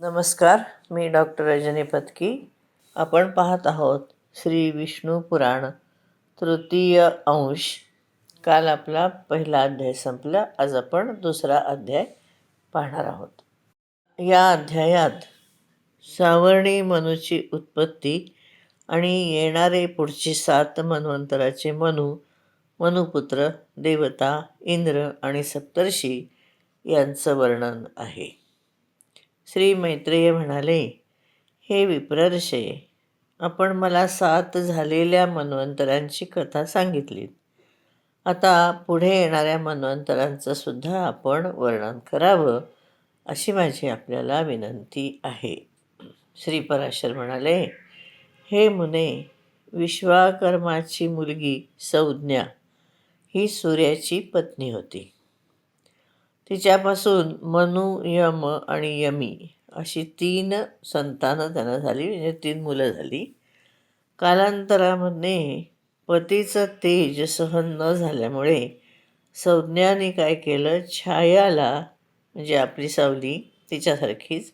नमस्कार मी डॉक्टर रजनी पत्की आपण पाहत आहोत श्री विष्णू पुराण तृतीय अंश. काल आपला पहिला अध्याय संपला आज आपण दुसरा अध्याय पाहणार आहोत. या अध्यायात सावर्णी मनूची उत्पत्ती आणि येणारे पुढची सात मन्वंतराचे मनू मनुपुत्र देवता इंद्र आणि सप्तर्षी यांचं वर्णन आहे. श्री मैत्रेय म्हणाले हे विप्रर्षे आपण मला सात झालेल्या मन्वंतरांची कथा सांगितली आता पुढे येणाऱ्या मन्वंतरांचं सुद्धा आपण वर्णन करावं अशी माझी आपल्याला विनंती आहे. श्री पराशर म्हणाले हे मुने विश्वाकर्माची मुलगी संज्ञा ही सूर्याची पत्नी होती. तिच्यापासून मनु यम आणि यमी अशी तीन संतानं त्यांना झाली. म्हणजे तीन मुलं झाली. कालांतरामध्ये पतीचं तेज सहन न झाल्यामुळे संज्ञाने काय केलं? छायाला म्हणजे आपली सावली तिच्यासारखीच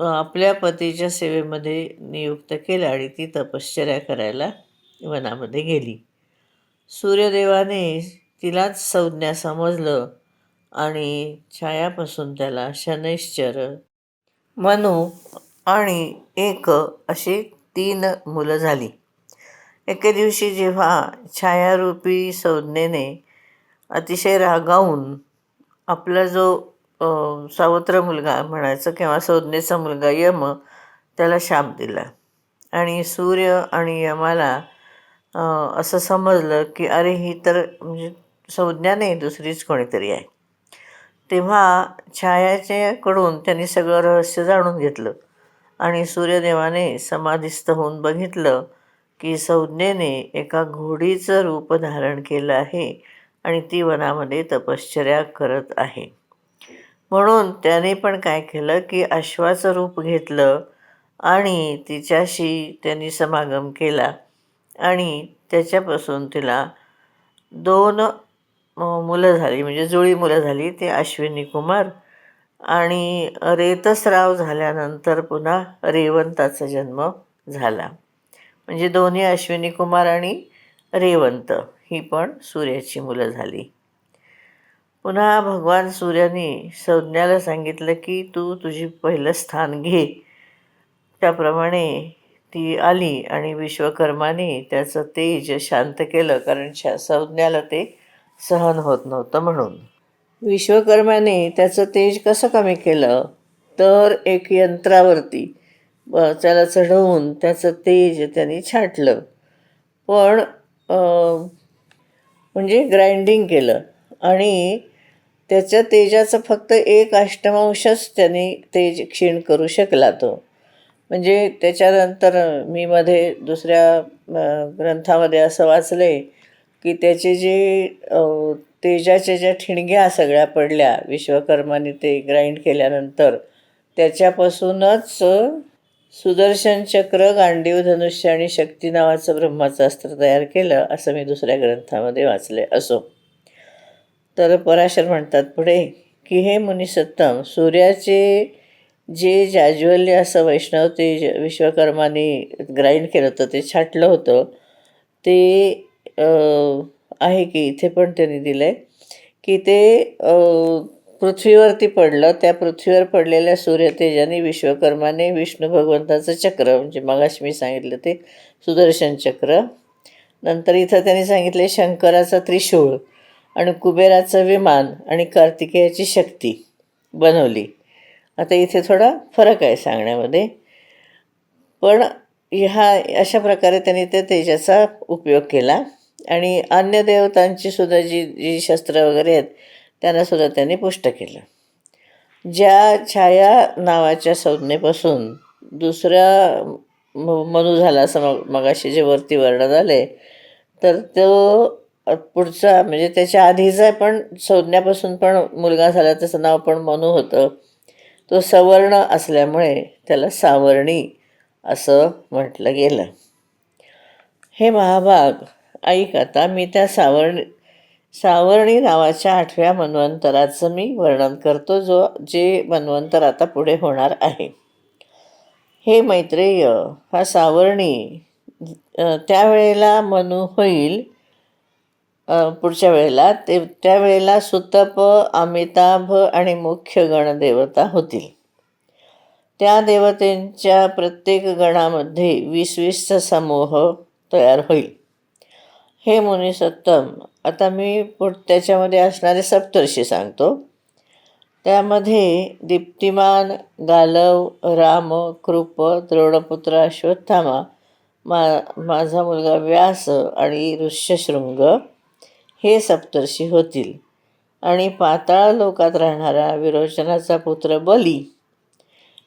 आपल्या पतीच्या सेवेमध्ये नियुक्त केलं आणि ती तपश्चर्या करायला वनामध्ये गेली. सूर्यदेवाने तिलाच संज्ञा समजलं. आणि छायापासून त्याला शनैश्चर मनू आणि एक अशी तीन मुलं झाली. एके दिवशी जेव्हा छायारूपी संज्ञेने अतिशय रागावून आपला जो सावत्र मुलगा म्हणायचं किंवा संज्ञेचा मुलगा यम त्याला शाप दिला. आणि सूर्य आणि यमाला असं समजलं की अरे ही तर म्हणजे संज्ञा नाही दुसरीच कोणीतरी आहे. तेव्हा छायाच्याकडून त्यांनी सगळं रहस्य जाणून घेतलं. आणि सूर्यदेवाने समाधिस्थ होऊन बघितलं की संज्ञेने एका घोडीचं रूप धारण केलं आहे आणि ती वनामध्ये तपश्चर्या करत आहे. म्हणून त्याने पण काय केलं की अश्वाचं रूप घेतलं आणि तिच्याशी त्यांनी समागम केला आणि त्याच्यापासून तिला दोन मुलं झाली म्हणजे जुळी मुलं झाली ते अश्विनी कुमार आणि रेतस्राव झाल्यानंतर पुन्हा रेवंताचा जन्म झाला. म्हणजे दोन्ही अश्विनी कुमार आणि रेवंत ही पण सूर्याची मुलं झाली. पुन्हा भगवान सूर्याने संज्ञाला सांगितलं की तू तुझी पहिलं स्थान घे. त्याप्रमाणे ती आली आणि विश्वकर्माने त्याचं तेज शांत केलं कारण शा संज्ञाला ते सहन होत नव्हतं म्हणून. विश्वकर्म्याने त्याचं तेज कसं कमी केलं? तर एक यंत्रावरती त्याला चढवून त्याचं तेज त्यांनी छाटलं. पण म्हणजे ग्राइंडिंग केलं. आणि त्याच्या तेजाचं फक्त एक अष्टमांशच त्यांनी तेज क्षीण करू शकला तो. म्हणजे त्याच्यानंतर मी मध्ये दुसऱ्या ग्रंथामध्ये असं वाचले की त्याचे जे तेजाच्या ज्या ठिणग्या सगळ्या पडल्या विश्वकर्माने ते ग्राइंड केल्यानंतर त्याच्यापासूनच सुदर्शन चक्र गांडीव धनुष्य आणि शक्ती नावाचं ब्रह्माचं अस्त्र तयार केलं असं मी दुसऱ्या ग्रंथामध्ये वाचले असो. तर पराशर म्हणतात पुढे की हे मुनिसत्तम सूर्याचे जे जाज्वल्य असं वैष्णव ते विश्वकर्माने ग्राइंड केलं होतं ते छाटलं होतं ते आहे की इथे पण त्यांनी दिलं आहे की ते पृथ्वीवरती पडलं त्या पृथ्वीवर पडलेल्या सूर्यतेजाने विश्वकर्माने विष्णू भगवंताचं चक्र म्हणजे मगाशी मी सांगितलं ते सुदर्शन चक्र नंतर इथं त्यांनी सांगितले शंकराचा त्रिशूळ आणि कुबेराचं विमान आणि कार्तिकेयाची शक्ती बनवली. आता इथे थोडा फरक आहे सांगण्यामध्ये. पण ह्या अशा प्रकारे त्यांनी त्या तेजाचा उपयोग केला. आणि अन्य देवतांची सुद्धा जी जी शस्त्र वगैरे आहेत त्यांना सुद्धा त्यांनी पुष्ट केलं. ज्या छाया नावाच्या संज्ञेपासून दुसऱ्या म- मनू झाला असं मग मगाशी जे वरती वर्णन आले तर तो पुढचा म्हणजे त्याच्या आधीचा पण संज्ञापासून पण मुलगा झाला त्याचं नाव पण मनू होतं. तो सवर्ण असल्यामुळे त्याला सावर्णी असं म्हटलं गेलं. हे महाभाग ऐक आता मी त्या सावरणी सावर्णी नावाच्या आठव्या मन्वंतराचं मी वर्णन करतो जो जे मन्वंतर आता पुढे होणार आहे. हे मैत्रेय हा सावर्णी त्यावेळेला मनु होईल पुढच्या वेळेला ते त्यावेळेला सुतप अमिताभ आणि मुख्य गणदेवता होतील. त्या देवतेंच्या प्रत्येक गणामध्ये वीस वीसचा समूह तयार होईल. हे मुनिसत्तम आता मी पुढ त्याच्यामध्ये असणारे सप्तर्षी सांगतो. त्यामध्ये दीप्तिमान गालव राम कृप द्रोणपुत्र अश्वत्थामा मा माझा मुलगा व्यास आणि ऋष्यशृंग हे सप्तर्षी होतील. आणि पाताळ लोकात राहणारा विरोचनाचा पुत्र बली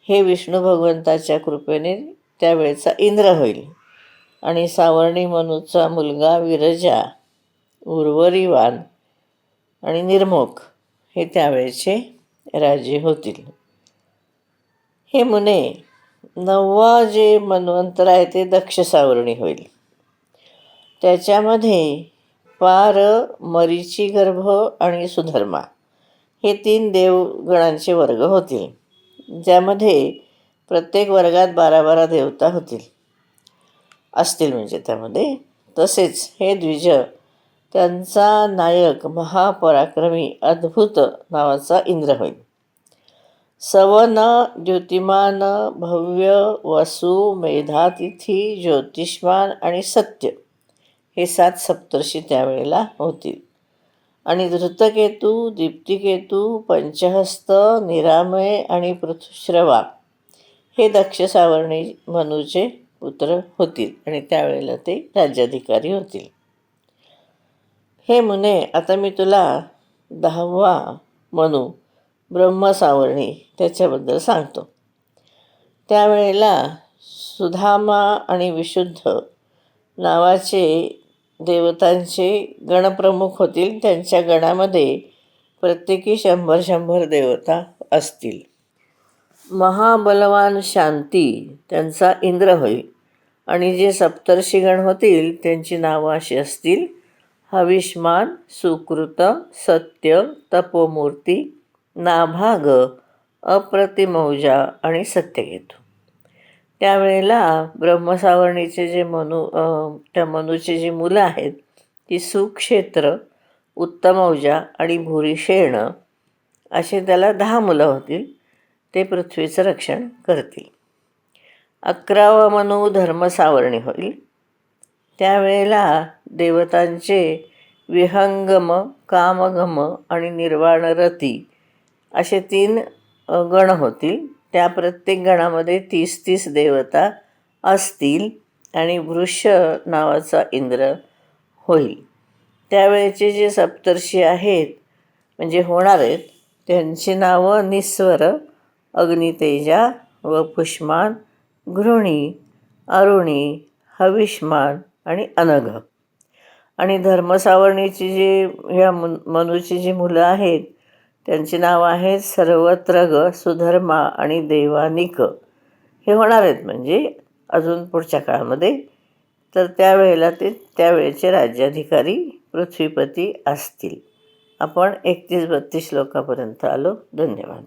हे विष्णू भगवंताच्या कृपेने त्यावेळेचा इंद्र होईल. आणि सावर्णी मनूचा मुलगा विरजा उर्वरीवान आणि निर्मोख हे त्यावेळेचे राजे होतील. हे मुने नववा जे मन्वंतर आहे ते दक्ष सावर्णी होईल. त्याच्यामध्ये पार मरीची गर्भ आणि सुधर्मा हे तीन देवगणांचे वर्ग होतील ज्यामध्ये प्रत्येक वर्गात बारा बारा देवता होतील. असतील म्हणजे त्यामध्ये. तसेच हे द्विज त्यांचा नायक महापराक्रमी अद्भुत नावाचा इंद्र होईल. सवन द्युतिमान भव्य वसु मेधातिथी ज्योतिष्मान आणि सत्य हे सात सप्तर्षी त्यावेळेला होतील. आणि धृतकेतू दीप्तिकेतू पंचहस्त निरामय आणि पृथुश्रवा हे दक्ष सावरणी मनूचे पुत्र होतील आणि त्यावेळेला ते राज्याधिकारी होतील. हे मुने आता मी तुला दहावा मनू ब्रह्मसावरणी त्याच्याबद्दल सांगतो. त्यावेळेला सुधामा आणि विशुद्ध नावाचे देवतांचे गणप्रमुख होतील. त्यांच्या गणामध्ये प्रत्येकी शंभर शंभर देवता असतील. महाबलवान शांती त्यांचा इंद्र होईल आणि जे सप्तर्षीगण होतील त्यांची नावं अशी असतील. हविष्मान सुकृत सत्य तपोमूर्ती नाभाग अप्रतिमौजा आणि सत्यकेतू. त्यावेळेला ब्रह्मसावर्णीचे जे मनू त्या मनूची जी मुलं आहेत ती सुक्षेत्र उत्तमौजा आणि भुरीशेण असे त्याला दहा मुलं होतील. ते पृथ्वीचं रक्षण करतील. अकरावा मनू धर्मसावर्णी होईल. त्यावेळेला देवतांचे विहंगम कामगम आणि निर्वाणरती असे तीन गण होतील. त्या प्रत्येक गणामध्ये तीस तीस देवता असतील आणि वृष नावाचा इंद्र होईल. त्यावेळेचे जे सप्तर्षी आहेत म्हणजे होणार आहेत त्यांची नावं निस्वर अग्नितेजा व पुष्मान घृणी अरुणी हविष्मान आणि अनघ. आणि धर्मसावरणीची जी ह्या मन मनूची जी मुलं आहेत त्यांची नावं आहेत सर्वत्रग सुधर्मा आणि देवानिक. हे होणार आहेत म्हणजे अजून पुढच्या काळामध्ये. तर त्यावेळेला ते त्यावेळेचे राज्याधिकारी पृथ्वीपती असतील. आपण एकतीस बत्तीस श्लोकापर्यंत आलो. धन्यवाद.